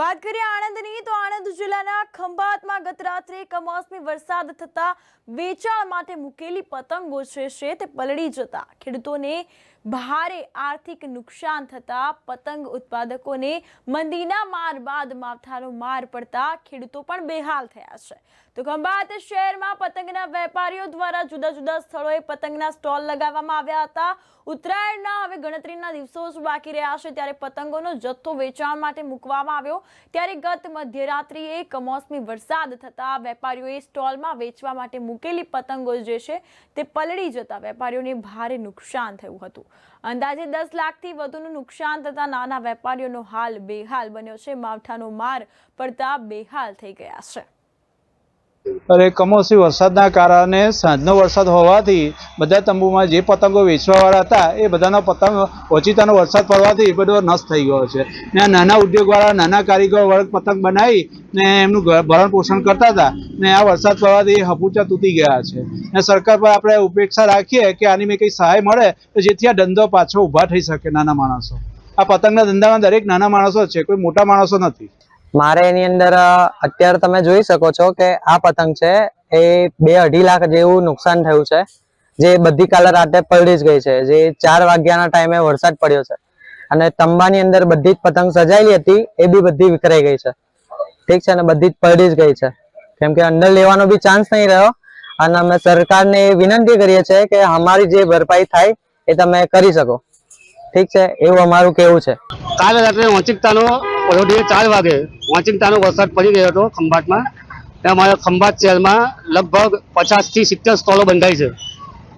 વાત કરીએ આણંદની, તો આણંદ જિલ્લાના ખંભાતમાં ગત રાત્રે કમોસમી વરસાદ થતા વેચાણ માટે મૂકેલી પતંગો છે તે પલળી જતા. ખેડૂતોને ભારે આર્થિક નુકસાન થતા પતંગ ઉત્પાદકોને મંદીના માર બાદ માવઠાનો માર પડતા ખેડૂતો પણ બેહાલ થયા છે. તો ખંભાત શહેરમાં પતંગના વેપારીઓ દ્વારા જુદા જુદા સ્થળોએ પતંગના સ્ટોલ લગાવવામાં આવ્યા હતા. ઉત્તરાયણના હવે ગણતરીના દિવસો જ બાકી રહ્યા છે ત્યારે પતંગોનો જથ્થો વેચાણ માટે મૂકવામાં આવ્યો. ત્યારે ગત મધ્યરાત્રિએ કમોસમી વરસાદ થતા વેપારીઓએ સ્ટોલમાં વેચવા માટે મૂકેલી પતંગો જે છે તે પલળી જતા વેપારીઓને ભારે નુકસાન થયું હતું. અંદાજે દસ લાખથી વધુનું નુકસાન થતા નાના વેપારીઓનો હાલ બેહાલ બન્યો છે. માવઠાનો માર પડતા બેહાલ થઈ ગયા છે. અરે કમોસમી વરસાદના કારણે સાંજનો વરસાદ હોવાથી બધા તંબુમાં જે પતંગો વેચવાવાળા હતા, એ બધાના પતંગ ઓચિતાનો વરસાદ પડવાથી બધો નષ્ટ થઈ ગયો છે. ને નાના ઉદ્યોગવાળા, નાના કારીગર વર્ગ પતંગ બનાવી ને એમનું ભરણ પોષણ કરતા હતા ને આ વરસાદ પડવાથી હપુચા તૂટી ગયા છે. ને સરકાર પર આપણે ઉપેક્ષા રાખીએ કે આની મેં કંઈ સહાય મળે તો જેથી આ ધંધો પાછો ઊભા થઈ શકે નાના માણસો. આ પતંગના ધંધામાં દરેક નાના માણસો છે, કોઈ મોટા માણસો નથી. મારે એની અંદર અત્યારે તમે જોઈ શકો છો કે આ પતંગ છે, એ બે અઢી લાખ જેવું નુકસાન થયું છે. જે બધી કાલે રાતે પલળી જ ગઈ છે. જે ચાર વાગ્યાના ટાઈમે વરસાદ પડ્યો છે. અને તંબાની અંદર બધી જ પતંગ સજાયેલી હતી, એ બી બધી વિખરાઈ ગઈ છે. ઠીક છે, અને બધી જ પલળી જ ગઈ છે. કેમ કે અંદર લેવાનો બી ચાન્સ નહીં રહ્યો. અને અમે સરકારને એ વિનંતી કરીએ છીએ કે અમારી જે ભરપાઈ થાય, એ તમે કરી શકો. ઠીક છે, એવું અમારું કેવું છે. કાલે રાત્રે વાંચિકતાનો પરોઢીએ ચાર વાગે. વાંચિંતાનો વરસાદ પડી ગયો હતો ખંભાતમાં. ત્યાં અમારા ખંભાત શહેરમાં લગભગ પચાસથી સિત્તેર સ્ટોલો બંધાઈ છે.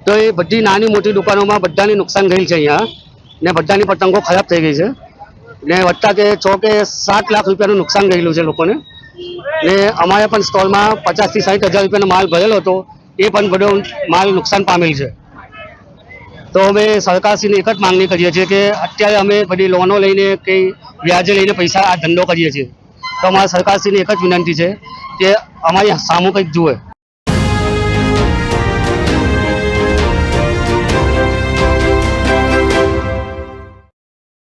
તો એ બધી નાની મોટી દુકાનોમાં બધાની નુકસાન ગયેલ છે અહીંયા. ને બધાની પતંગો ખરાબ થઈ ગઈ છે. ને વત્તા કે છ કે સાત લાખ રૂપિયાનું નુકસાન ગયેલું છે લોકોને. ને અમારે પણ સ્ટોલમાં પચાસથી સાઠ હજાર રૂપિયાનો માલ ભરેલો હતો. એ પણ બધો માલ નુકસાન પામેલ છે. તો અમે સરકારશ્રીને એક જ માંગણી કરીએ છીએ કે અત્યારે અમે બધી લોનો લઈને કે વ્યાજે લઈને પૈસા આ ધંધો કરીએ છીએ. તો અમારા સરકારશ્રીને એક જ વિનંતી છે કે અમારી સામું કંઈક જુએ.